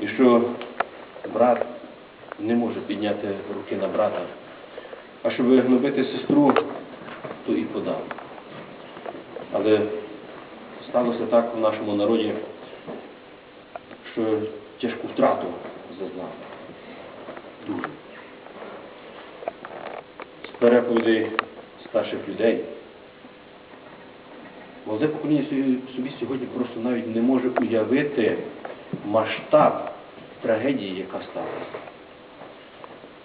І що брат не може підняти руки на брата, а щоб гнобити сестру, то і подав. Але сталося так в нашому народі, що тяжку втрату зазнав. Дуже. З переповідей старших людей. Молоде покоління собі- сьогодні просто навіть не може уявити масштаб трагедії, яка сталася.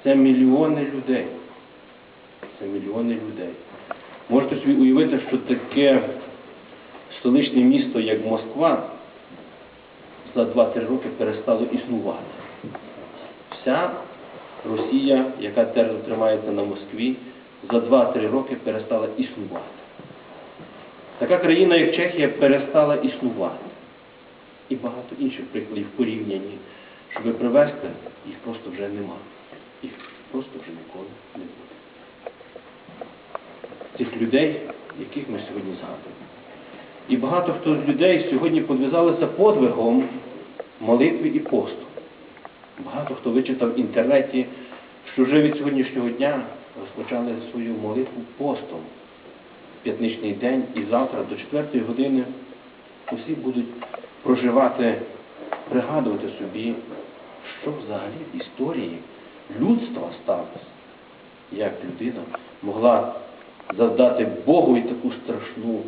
Це мільйони людей. Це мільйони людей. Можете собі уявити, що таке столичне місто, як Москва, за 2-3 роки перестало існувати. Вся Росія, яка твердо тримається на Москві, за 2-3 роки перестала існувати. Така країна, як Чехія, перестала існувати. І багато інших прикладів порівнянні, щоб привести, їх просто вже нема. Їх просто вже ніколи не буде. Цих людей, яких ми сьогодні згадуємо. І багато хто з людей сьогодні подвязалися подвигом молитви і посту. Багато хто вичитав в інтернеті, що вже від сьогоднішнього дня розпочали свою молитву постом п'ятничний день і завтра до 4 години усі будуть проживати, пригадувати собі, що взагалі в історії людства сталося, як людина могла завдати Богу і таку страшну.